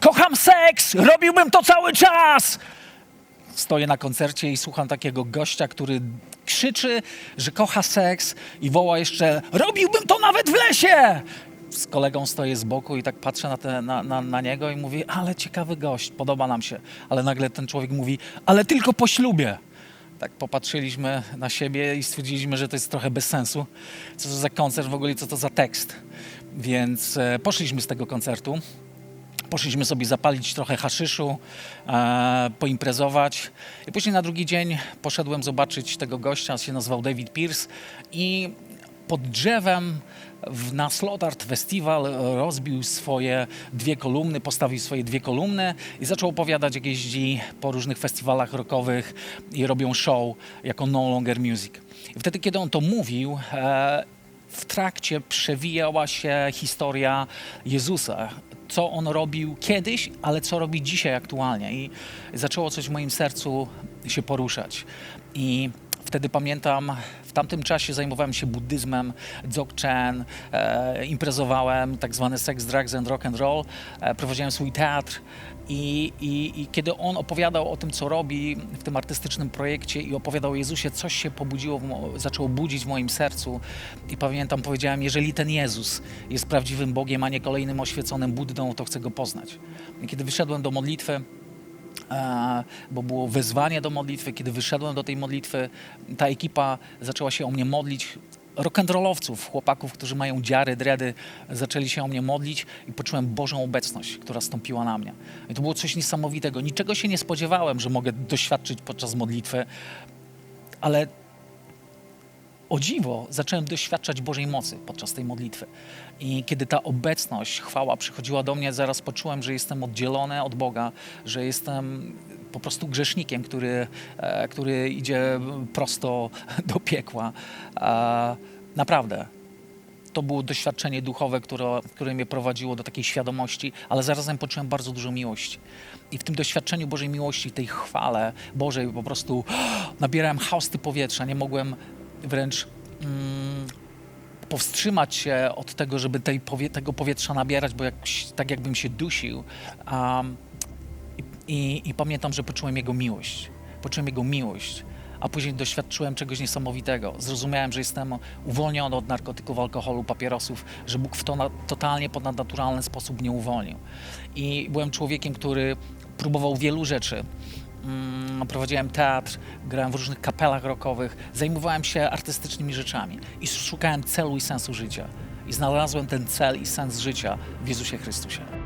kocham seks, robiłbym to cały czas. Stoję na koncercie i słucham takiego gościa, który krzyczy, że kocha seks i woła jeszcze, robiłbym to nawet w lesie. Z kolegą stoję z boku i tak patrzę na, te, na, na, na niego i mówię, ale ciekawy gość, podoba nam się. Ale nagle ten człowiek mówi, ale tylko po ślubie. Tak popatrzyliśmy na siebie i stwierdziliśmy, że to jest trochę bez sensu. Co to za koncert w ogóle, co to za tekst. Więc e, poszliśmy z tego koncertu. Poszliśmy sobie zapalić trochę haszyszu, e, poimprezować. I później na drugi dzień poszedłem zobaczyć tego gościa, się nazywał David Pierce i pod drzewem w, na Slotard Festival rozbił swoje dwie kolumny, postawił swoje dwie kolumny i zaczął opowiadać, jak jeździ po różnych festiwalach rockowych i robią show jako No Longer Music. I wtedy, kiedy on to mówił, e, w trakcie przewijała się historia Jezusa. Co on robił kiedyś, ale co robi dzisiaj aktualnie. I zaczęło coś w moim sercu się poruszać. I wtedy pamiętam, w tamtym czasie zajmowałem się buddyzmem, dzogchen, e, imprezowałem, tak zwany sex, drugs and rock and roll, e, prowadziłem swój teatr i, i, i kiedy on opowiadał o tym, co robi w tym artystycznym projekcie i opowiadał o Jezusie, coś się pobudziło, zaczęło budzić w moim sercu i pamiętam, powiedziałem, jeżeli ten Jezus jest prawdziwym Bogiem, a nie kolejnym oświeconym Buddą, to chcę Go poznać. I kiedy wyszedłem do modlitwy, bo było wezwanie do modlitwy. Kiedy wyszedłem do tej modlitwy, ta ekipa zaczęła się o mnie modlić. Rock'n'rollowców, chłopaków, którzy mają dziary, dredy, zaczęli się o mnie modlić i poczułem Bożą obecność, która stąpiła na mnie. I to było coś niesamowitego. Niczego się nie spodziewałem, że mogę doświadczyć podczas modlitwy, ale o dziwo zacząłem doświadczać Bożej mocy podczas tej modlitwy. I kiedy ta obecność, chwała przychodziła do mnie, zaraz poczułem, że jestem oddzielony od Boga, że jestem po prostu grzesznikiem, który, e, który idzie prosto do piekła. E, Naprawdę. To było doświadczenie duchowe, które, które mnie prowadziło do takiej świadomości, ale zarazem poczułem bardzo dużo miłości. I w tym doświadczeniu Bożej miłości, tej chwale Bożej po prostu nabierałem hausty powietrza. Nie mogłem wręcz mm, powstrzymać się od tego, żeby tej powie- tego powietrza nabierać, bo tak jakbym się dusił. Um, i, I pamiętam, że poczułem Jego miłość. Poczułem Jego miłość. A później doświadczyłem czegoś niesamowitego. Zrozumiałem, że jestem uwolniony od narkotyków, alkoholu, papierosów, że Bóg w to na, totalnie ponadnaturalny sposób mnie uwolnił. I byłem człowiekiem, który próbował wielu rzeczy. Mm, prowadziłem teatr, grałem w różnych kapelach rockowych, zajmowałem się artystycznymi rzeczami i szukałem celu i sensu życia. I znalazłem ten cel i sens życia w Jezusie Chrystusie.